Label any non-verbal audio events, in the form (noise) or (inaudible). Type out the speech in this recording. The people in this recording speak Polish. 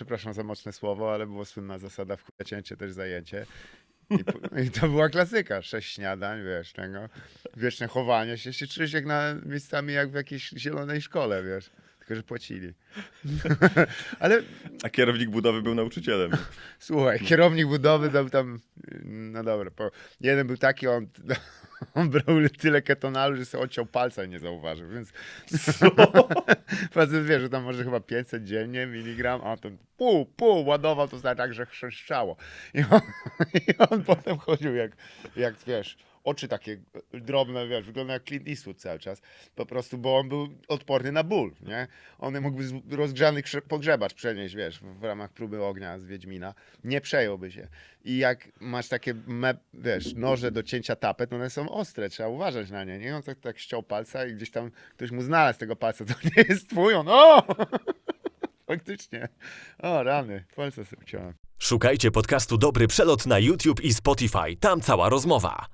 przepraszam za mocne słowo, ale było słynna zasada w cięcie też zajęcie. I, po- (laughs) I to była klasyka, sześć śniadań, wiesz, tego, wieczne chowanie się, się czujesz jak na miejscami jak w jakiejś zielonej szkole, wiesz, tylko że płacili. (laughs) ale A kierownik budowy był nauczycielem. Słuchaj, kierownik budowy dał tam, no dobra, po, jeden był taki, on, (laughs) on brał tyle ketonalu, że sobie odciął palca i nie zauważył, więc (laughs) facet wie, że tam może chyba 500 dziennie miligram, a on ten pół, pół ładował, to znaczy tak, że chrzeszczało. I on, (laughs) i on potem chodził jak, jak, wiesz, oczy takie drobne, wiesz, wygląda jak Clint Eastwood cały czas, po prostu, bo on był odporny na ból, nie? On mógłby rozgrzany pogrzebacz przenieść, wiesz, w, ramach próby ognia z Wiedźmina, nie przejąłby się. I jak masz takie, me, wiesz, noże do cięcia tapet, one są ostre, trzeba uważać na nie, nie? On tak, tak ściął palca i gdzieś tam ktoś mu znalazł tego palca, to (laughs) nie jest twój, on, o! (laughs) Faktycznie. O, rany, palca sobie ciąłem. Szukajcie podcastu Dobry Przelot na YouTube i Spotify. Tam cała rozmowa.